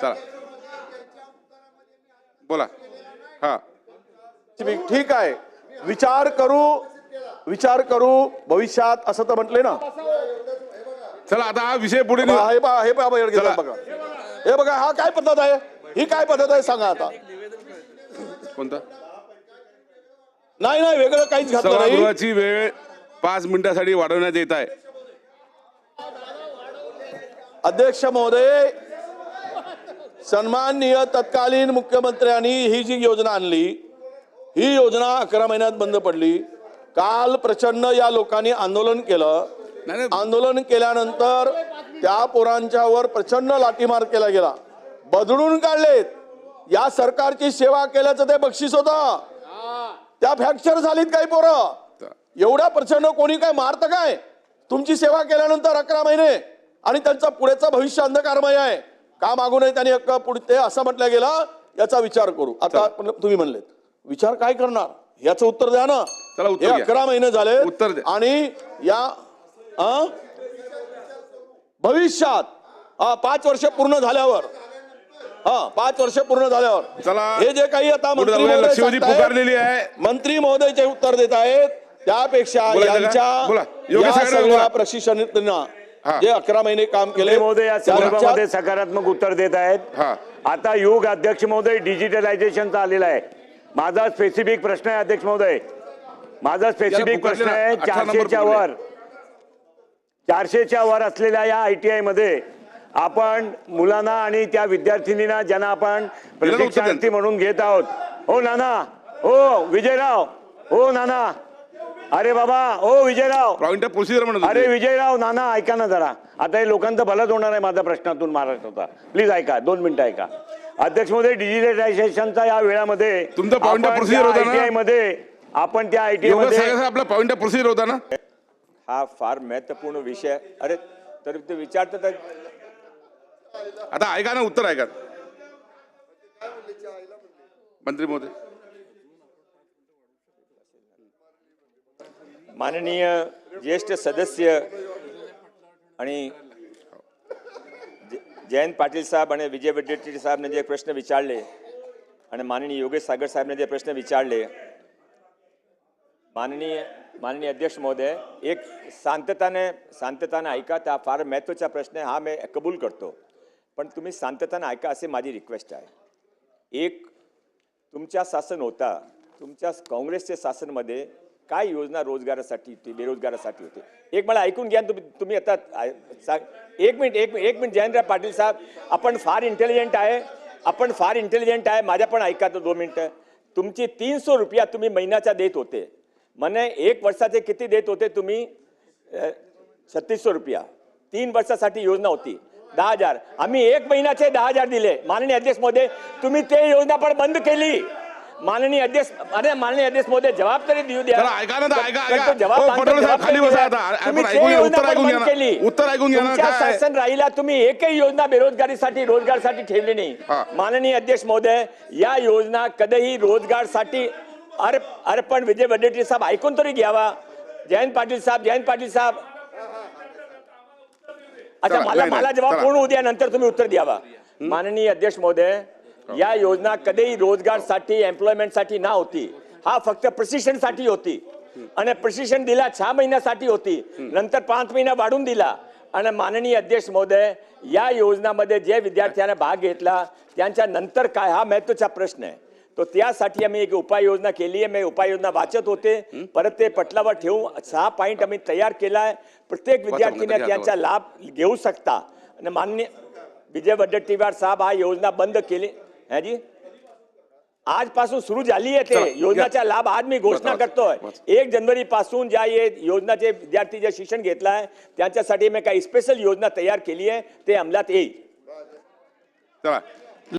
चला. बोला. हा. ठीक आहे. विचार करू विचार करू भविष्यात असं तर म्हटले ना. चला आता हा विषय पुढे नेऊ. हे बघा हे बघा हे चला. बघा. हे बघा हा काय पद्धत आहे? ही काय पद्धत आहे सांगा आता. कोणता? नाही नाही वेगळं काहीच घातलं नाही. सभागृहाची वेळ पाच मिनिटासाठी वाढवण्यात येत आहे. अध्यक्ष महोदय सन्माननीय तत्कालीन मुख्यमंत्र्यांनी ही जी योजना आणली ही योजना अकरा महिन्यात बंद पडली. काल प्रचंड या लोकांनी आंदोलन केलं. आंदोलन केल्यानंतर त्या पोरांच्यावर प्रचंड लाठीमार केला गेला. बदलून काढलेत. या सरकारची सेवा केल्याचं ते बक्षीस होतं. त्या फ्रॅक्चर झालीत काही पोरं. एवढ्या प्रचंड कोणी काय मारतं काय? तुमची सेवा केल्यानंतर अकरा महिने आणि त्यांचा पुढेचं भविष्य अंधकारमय आहे. का मागू नये त्यांनी हक्क पुढे असं म्हटलं गेलं याचा विचार करू आता तुम्ही म्हणलेत विचार काय करणार याचं उत्तर द्या ना चला, उत्तर द्या. अकरा महिने झाले उत्तर द्या. आणि या? भविष्यात हा पाच वर्ष पूर्ण झाल्यावर हा पाच वर्ष पूर्ण झाल्यावर चला. हे जे काही आता पुढे मंत्री जाऊया. महोदय लक्षवेधी सांगतायत, पुकारलेली आहे. मंत्री महोदयचे उत्तर देत आहेत त्यापेक्षा बोला. यांच्या योगेश या साहेब, सगळ्या बोला. प्रशिक्षणार्थींना. जे अकरा महिने काम केले महोदय या त्यांच्या- संदर्भामध्ये सकारात्मक उत्तर देत आहेत. हा. आता युग अध्यक्ष महोदय डिजिटलायझेशनचा आलेला आहे. माझा स्पेसिफिक प्रश्न आहे अध्यक्ष महोदय. माझा स्पेसिफिक प्रश्न आहे चारशेच्या. वर. चारशेच्या वर असलेल्या या आय टी आयमध्ये आपण मुलांना आणि त्या विद्यार्थिनींना ज्यांना आपण प्रशिक्षणार्थी. म्हणून घेत आहोत. हो नाना. हो विजयराव. हो नाना. अरे बाबा हो विजयराव. ऑफ प्रोसिजर म्हणत अरे. विजयराव नाना ऐका ना जरा. आता हे लोकांचं भलंच होणार आहे माझ्या प्रश्नातून महाराष्ट्राचा प्लीज ऐका दोन मिनिटं ऐका. अध्यक्षमध्ये डिजिटलायझेशनच्या या वेळामध्ये तुमचा point of procedure होता ना? आयटीआयमध्ये आपण त्या आयटीआय योगेशमध्ये आपला पॉइंट ऑफ प्रोसिजर होता ना? हा फार महत्त्वपूर्ण विषय. अरे तर ते विचारतात आता ऐका ना उत्तर ऐका. मंत्री महोदय. माननीय ज्येष्ठ सदस्य आणि जयंत पाटील साहेब आणि विजय वडेट्टी साहेबने जे प्रश्न विचारले आणि माननीय योगेश सागर साहेबने जे प्रश्न विचारले माननीय माननीय अध्यक्ष महोदय एक शांतताने शांतताने ऐका त्या फार महत्त्वाचा प्रश्न आहे हा मी कबूल करतो. पण तुम्ही शांतताने ऐका असे माझी रिक्वेस्ट आहे. एक तुमच्या शासन होता तुमच्या काँग्रेसच्या शासनमध्ये काय योजना रोजगारासाठी होती बेरोजगारासाठी होती? एक मला ऐकून घ्या तुम्ही तुम्ही आता सांग एक मिनिट एक एक मिनिट जयंतराव पाटील साहेब आपण फार इंटेलिजंट आहे आपण फार इंटेलिजंट आहे माझ्या पण ऐका दोन मिनटं. तुमची तीनशे रुपया तुम्ही महिन्याचा देत होते. म्हणे एक वर्षाचे किती देत होते तुम्ही? छत्तीसशे रुपया. तीन वर्षासाठी योजना होती. दहा हजार. आम्ही एक महिन्याचे दहा हजार दिले. माननीय अध्यक्ष मोदी तुम्ही ते योजना पण बंद केली. माननीय अध्यक्ष अरे माननीय अध्यक्ष महोदय जवाब तरी देऊ द्या ऐका ना, ऐका, ऐका. जवाब जवाब खाली बसा. आता. उत्तर ऐकून घ्या. केली. उत्तर ऐकून घ्या तुमच्या? शासन राहिला तुम्ही एकही योजना बेरोजगारीसाठी रोजगारसाठी ठेवली नाही. माननीय अध्यक्ष महोदय या योजना कधीही रोजगारसाठी अरे अरे पण विजय वडेट्टीवार साहेब ऐकून तरी घ्यावा जयंत पाटील साहेब जयंत पाटील साहेब अच्छा मला मला चला. पूर्ण उद्या नंतर तुम्ही उत्तर द्यावा माननीय अध्यक्ष महोदय या योजना कधीही रोजगारसाठी एम्प्लॉयमेंटसाठी ना होती. हा फक्त प्रशिक्षणसाठी होती. आणि प्रशिक्षण दिला सहा महिन्यासाठी होती. नंतर पाच महिना वाढून दिला. आणि माननीय अध्यक्ष महोदय या योजनामध्ये जे विद्यार्थ्यांना भाग घेतला त्यांच्या नंतर काय हा महत्त्वाचा प्रश्न आहे. तो त्यासाठी आम्ही एक उपाययोजना केली आहे. मी उपाययोजना वाचत होते. परत ते पटलावर ठेवून सहा पॉईंट आम्ही तयार केलाय प्रत्येक विद्यार्थीने त्यांचा लाभ घेऊ शकता. आणि माननीय विजय वडेट्टीवार साहेब हा योजना बंद केली. है जी? आजपासून सुरू झाली आहे ते. योजनाचा लाभ आज मी घोषणा करतोय. एक जानेवारी पासून ज्या योजनाचे विद्यार्थी जे शिक्षण घेतलं आहे त्यांच्यासाठी मी काही स्पेशल योजना तयार केली आहे. ते अंमलात येईल.